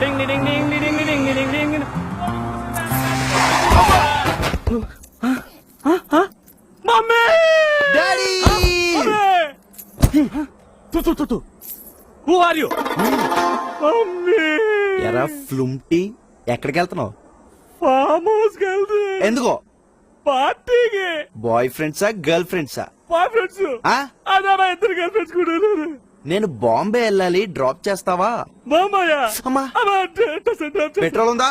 Ding, ding, ding, ding, ding, ding, ding, ding, ding. Mummy daddy తు తు తు తు. Who are you mummy ఎరా ఫ్లుమ్టీ ఎక్కడికి వెళ్తున్నావు? ఫామ్ హౌస్కి వెళ్తున్నా ఎందుకో? పార్టీకి బాయ్ ఫ్రెండ్సా గర్ల్ ఫ్రెండ్సా బాయ్ ఫ్రెండ్స్ అదే మా ఇద్దరు గర్ల్ ఫ్రెండ్స్ కూడా నేను బాంబే వెళ్ళాలి డ్రాప్ చేస్తావా? అమ్మా. పెట్రోల్ ఉందా?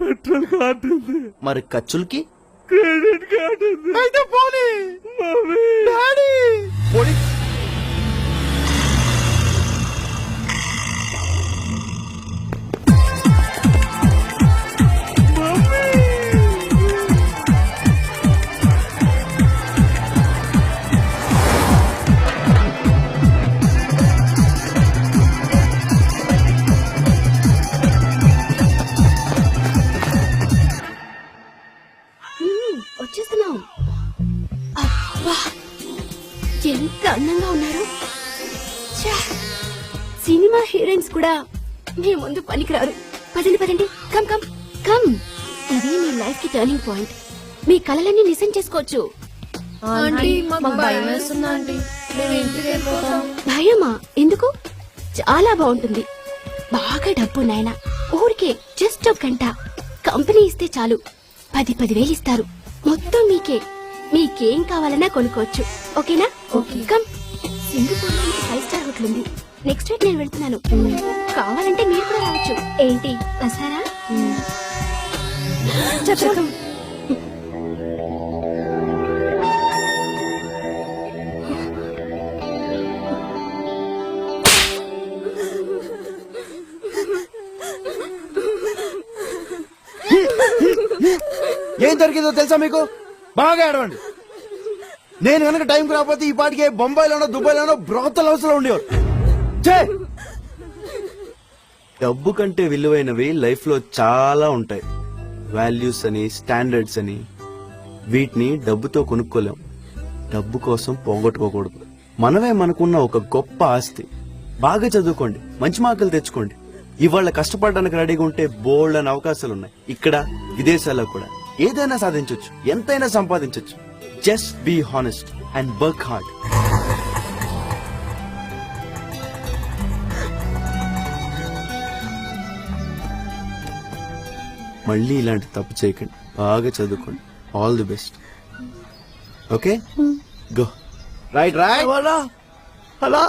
పెట్రోల్ కార్డు మరి ఖర్చులకి? క్రెడిట్ కార్డు అయితే పోనీ! అందంగా ఉన్నారు. సినిమా హీరోయిన్స్ కూడా మీ ముందు పనికిరారు. పదండి పదండి. Come come come. ఇది మీ లైఫ్కి టర్నింగ్ పాయింట్. మీ కలలన్నీ నిజం చేసుకోవచ్చు. భయమా? ఎందుకు? చాలా బాగుంటుంది. బాగా డబ్బు నాయన. ఊరికే జస్ట్ ఒక గంట. కంపెనీ ఇస్తే చాలు. పది పదివేలు ఇస్తారు. మొత్తం మీకే. మీకేం కావాలన్నా కొనుక్కోవచ్చు. ఓకేనా? ఓకే. కమ్. సింగపూర్లో ఫైవ్ స్టార్ హోటల్ ఉంది. నెక్స్ట్ వీక్ నేను వెళ్తున్నాను. కావాలంటే మీరు కూడా రావచ్చు. ఏంటి? వస్తారా? చెప్పకం ఏం జరిగిందో తెలుసా మీకు? బాగా ఏడవండి. నేను కనుక టైం రాకపోతే ఈ పాటికి బొంబాయిలోనో దుబాయ్లోనో బ్రోతల హౌస్ ఉండేవారు. డబ్బు కంటే విలువైనవి లైఫ్లో చాలా ఉంటాయి. వాల్యూస్ అని స్టాండర్డ్స్ అని. వీటిని డబ్బుతో కొనుక్కోలేం. డబ్బు కోసం పోగొట్టుకోకూడదు. మనమే మనకున్న ఒక గొప్ప ఆస్తి. బాగా చదువుకోండి మంచి మార్కులు తెచ్చుకోండి. ఇవాళ కష్టపడడానికి రెడీగా ఉంటే బోల్డ్ అనే అవకాశాలు ఉన్నాయి ఇక్కడ విదేశాల్లో కూడా. ఏదైనా సాధించవచ్చు ఎంతైనా సంపాదించవచ్చు just be honest and work hard మళ్ళీ ఇలాంటి తప్పు చేయకండి. బాగా చదువుకోండి. All the best okay go right right అలా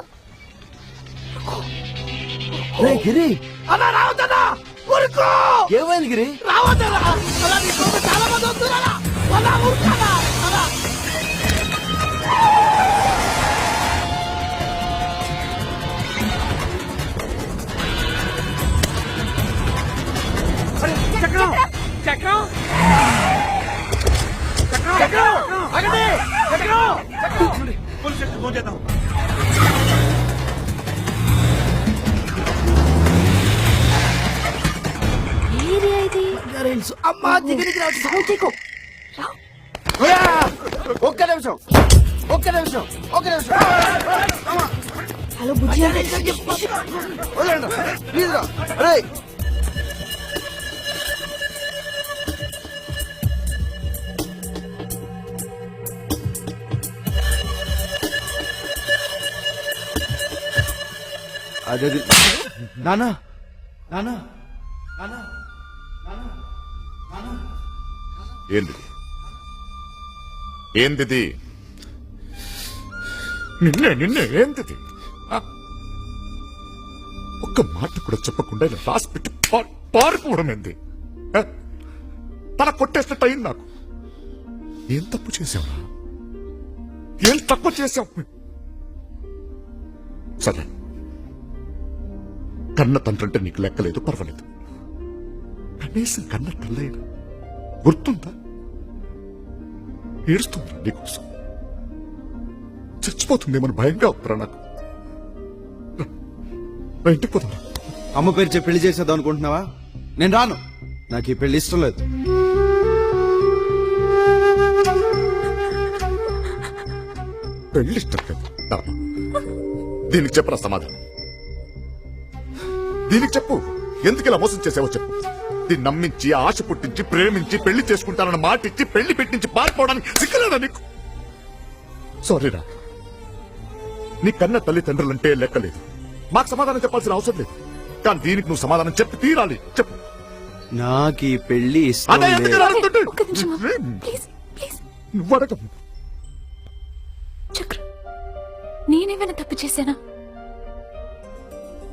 రే గిరి అలా ఊరుకో! ఏమైంది గిరి రావద్దనా అలా నీ చాలా మంది వస్తున్నారా? అలా ఊరుకోనా చక్రం. చక్రం. చక్రం. చక్రం. ఆగండి. చక్రం. చక్రం పోలీస్ స్టేషన్ ఫోన్ చేద్దాం. అమ్మా దిగిరికి రావచ్చు? సౌండ్ చేయకు. ఒయా! ఒక్క నిమిషం. ఒక్క నిమిషం. ఒక్క నిమిషం. Hello Bujji. ప్లీజ్ రా. రే అదే నానా నానా నానా ఏంది ఏంది నిన్నే నిన్నే ఏంటిది? ఆ? ఒక్క మాట కూడా చెప్పకుండా ఇలా రాసి పెట్టి పా- పారిపోవడం ఏంది? తల కొట్టేసినట్టు అయింది నాకు. ఏం తప్పు చేశావురా? ఏం తక్కువ చేశావు? సరే. కన్న తండ్రంటే నీకు లెక్కలేదు పర్వాలేదు. కనీసం కన్న తల్లైనా గుర్తుందా? ఏడుస్తుందిరా నీకోసం చచ్చిపోతుందేమని భయంగా ఉందిరా నాకు. ఇంటికి పోతారా అమ్మ పేరు చెప్పి పెళ్ళి చేసేద్దాం అనుకుంటున్నావా? నేను రాను. నాకు ఈ పెళ్ళి ఇష్టం లేదు. పెళ్ళి ఇష్టం కదా. దీనికి చెప్పరా సమాధానం? దీనికి చెప్పు. ఎందుకు ఇలా మోసం చేసావో చెప్పు. దీన్ని నమ్మించి ఆశ పుట్టించి ప్రేమించి పెళ్ళి చేసుకుంటానన్న మాట ఇచ్చి పెళ్ళి పెట్టించి పారిపోవడానికి సిక్కలేదా నీకు? సారీరా నీ కన్న తల్లిదండ్రులంటే లెక్కలేదు మాకు సమాధానం చెప్పాల్సిన అవసరం లేదు. కానీ దీనికి నువ్వు సమాధానం చెప్పి తీరాలి. చెప్పు. నాకు ఈ పెళ్ళి నువ్వు అడగ చక్ర నేనేమైనా తప్పు చేశానా?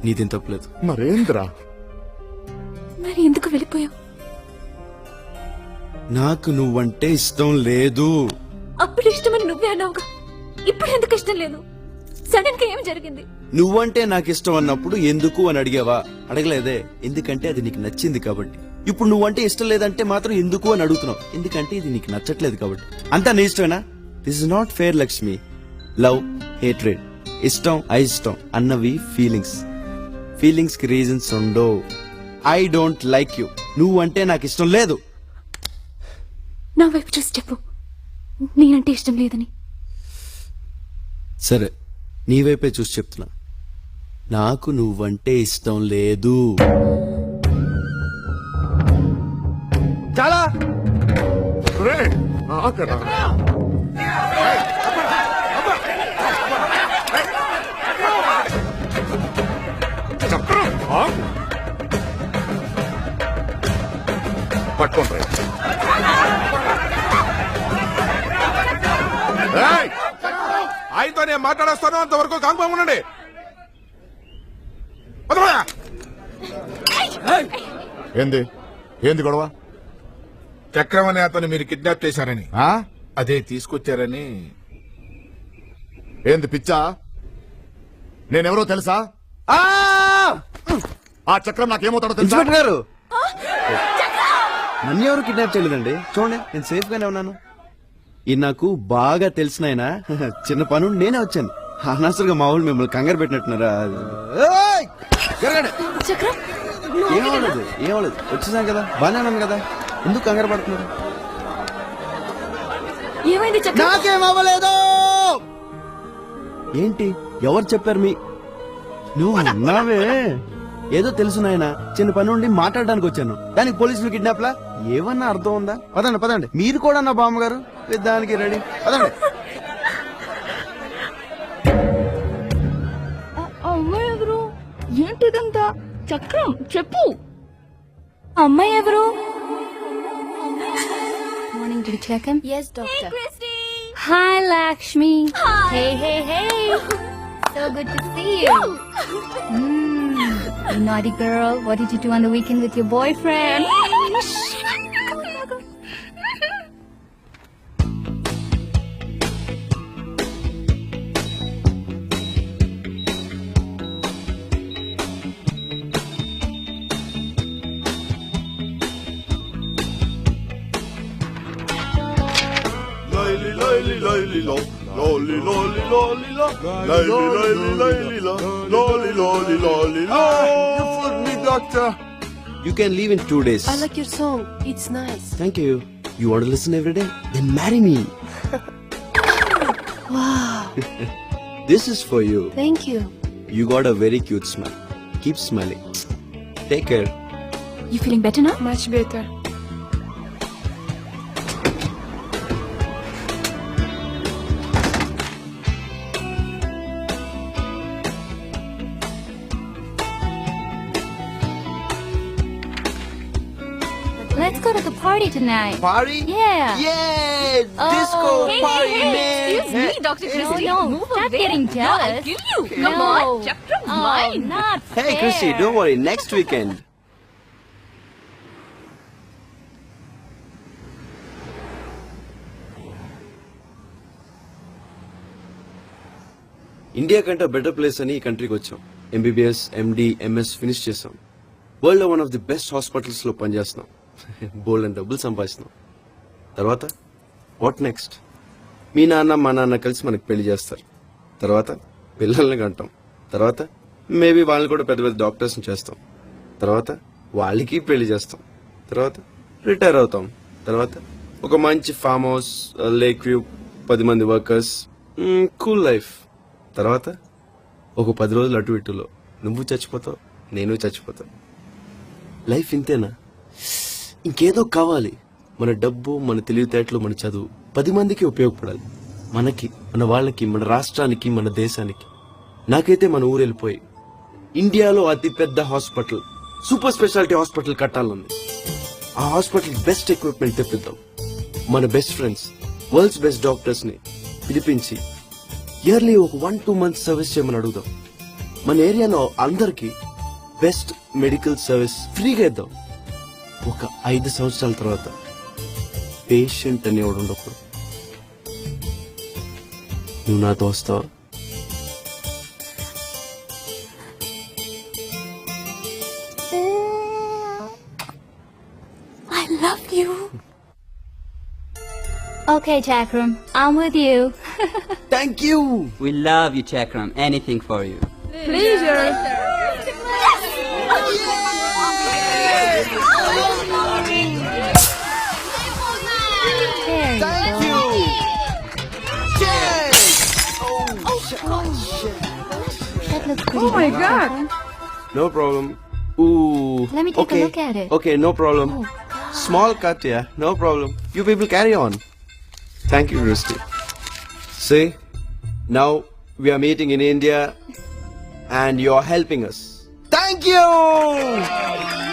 నీదేం తప్పలేదు. మరేంద్రా? మరి ఎందుకు వెళ్ళిపోయావు? నాకు నువ్వంటే ఇష్టం లేదు. అప్పుడు ఇష్టమని నువ్వే అన్నావుగా. ఇప్పుడు ఎందుకు ఇష్టం లేదు? సడన్గా ఏం జరిగింది? నువ్వంటే నాకు ఇష్టం అన్నప్పుడు ఎందుకు అని అడిగావా? అడగలేదే. ఎందుకంటే అది నీకు నచ్చింది కాబట్టి. ఇప్పుడు నువ్వంటే ఇష్టం లేదంటే మాత్రం ఎందుకు అని అడుగుతున్నావు. ఎందుకంటే ఇది నీకు నచ్చట్లేదు కాబట్టి. అంతా నీ ఇష్టమేనా? This is not fair Lakshmi love hatred ఇష్టం అయిష్టం అన్నవి ఫీలింగ్స్ ఫీలింగ్స్కి రీజన్స్ ఉండవు. ఐ డోంట్ లైక్ యూ నువ్వంటే నాకు ఇష్టం లేదు. నా వైపు చూసి చెప్పు. నేనంటే ఇష్టం లేదని. సరే నీ వైపే చూసి చెప్తున్నా. నాకు నువ్వంటే ఇష్టం లేదు. చాలా! పట్టుకోండి రే. ఏయ్! ఆయనతో నేను మాట్లాడేస్తాను అంతవరకు కాంపం ఉండండి. ఏంది? ఏంది గొడవ? చక్రం అనే అతను మీరు కిడ్నాప్ చేశారని. ఆ? అదే తీసుకొచ్చారని. ఏంది పిచ్చా? నేనెవరో తెలుసా? ఆ! ఆ చక్రం నాకేమవుతాడో తెలుసా? గారు! నన్ను ఎవరు కిడ్నాప్ చేయలేదండి? చూడండి నేను సేఫ్ గానే ఉన్నాను. ఈ నాకు బాగా తెలిసిన ఆయన చిన్న పను నేనే వచ్చాను. అనవసరంగా మా వాళ్ళు మిమ్మల్ని కంగారు పెట్టినట్టున్నారా? ఏమవలేదు ఏమవలేదు వచ్చేసాం కదా బానే ఉన్నాను కదా. ఎందుకు కంగారు పడుతున్నారు? ఏంటి? ఎవరు చెప్పారు మీ? నువ్వు అన్నావే ఏదో తెలుసు నాయన చిన్న పని ఉండి మాట్లాడడానికి వచ్చాను. దానికి పోలీసులు కిడ్నాప్ లా? ఏమన్నా అర్థం ఉందా? పదండి పదండి. మీరు కూడా నా బామ్మగారు దానికి రెడీ పదండి. అమ్మాయి ఎవరు? ఏంటిదంతా చక్రం చెప్పు. అమ్మాయి ఎవరు? Morning D check him yes doctor Hi, Lakshmi. Hey, hey, hey. So good to see you. You naughty girl. What did you do on the weekend with your boyfriend? Lolly, lolly, lolly, lo. Lolly, lolly, lolly, lolly, lolly, lolly, lolly, lolly, lolly, You fooled me, doctor. You can leave in two days. I like your song. It's nice. Thank you. You want to listen every day? Then marry me. Wow. This is for you. Thank you. You got a very cute smile. Keep smiling. Take care. You feeling better now? Much better. Let's go to the party tonight. Party? Yeah. Yeah! Disco Oh, hey, party, hey, man! excuse me, Dr. Christie. No, no, Move stop away. getting No, jealous. I'll kill you. Come No. on, Chakram's Oh, mine. not Hey, fair. Chrissy, don't worry. Next weekend. India కంటే better place అని ఈ కంట్రీకి వచ్చాం MBBS MD MS finish చేసాం world లో one of the best hospitals లో పనిచేస్తున్నాం బోల్డ్ and డబ్బులు సంపాదిస్తున్నాం. తర్వాత వాట్ నెక్స్ట్ మీ నాన్న మా నాన్న కలిసి మనకి పెళ్ళి చేస్తారు. తర్వాత పిల్లల్ని కంటాం తర్వాత మేబీ వాళ్ళని కూడా పెద్ద పెద్ద డాక్టర్స్ని చేస్తాం. తర్వాత వాళ్ళకి పెళ్ళి చేస్తాం. తర్వాత రిటైర్ అవుతాం. తర్వాత ఒక మంచి ఫామ్ హౌస్ లేక్ వ్యూ పది మంది వర్కర్స్ కూల్ లైఫ్ తర్వాత ఒక పది రోజులు అటు ఇటులో. నువ్వు చచ్చిపోతావు నేను చచ్చిపోతావు లైఫ్ ఇంతేనా? ఇంకేదో కావాలి. మన డబ్బు మన తెలివితేటలు మన చదువు పది మందికి ఉపయోగపడాలి. మనకి మన వాళ్ళకి మన రాష్ట్రానికి మన దేశానికి. నాకైతే మన ఊరు వెళ్ళిపోయి ఇండియాలో అతి పెద్ద హాస్పిటల్ సూపర్ స్పెషాలిటీ హాస్పిటల్ కట్టాలని ఆ హాస్పిటల్ బెస్ట్ ఎక్విప్మెంట్ తెప్పిద్దాం. మన బెస్ట్ ఫ్రెండ్స్ వరల్డ్స్ బెస్ట్ డాక్టర్స్ని పిలిపించి ఇయర్లీ ఒక వన్ టూ మంత్స్ సర్వీస్ చేయమని అడుగుదాం. మన ఏరియాలో అందరికి బెస్ట్ మెడికల్ సర్వీస్ ఫ్రీగా ఇద్దాం. ఒక ఐదు సంవత్సరాల తర్వాత పేషెంట్ అనేవాడు ఉండకూడదు నువ్వు నాతో వస్తావా I love you Okay, Chakram, I'm with you. Thank you We love you, Chakram. Anything for you. There Oh my god. No problem. Ooh. Let me take okay. a look at it. Okay, no problem. Oh, Small cut, yeah. No problem. You people carry on. Thank you, Rusty. See? Now we are meeting in India and you're helping us. Thank you!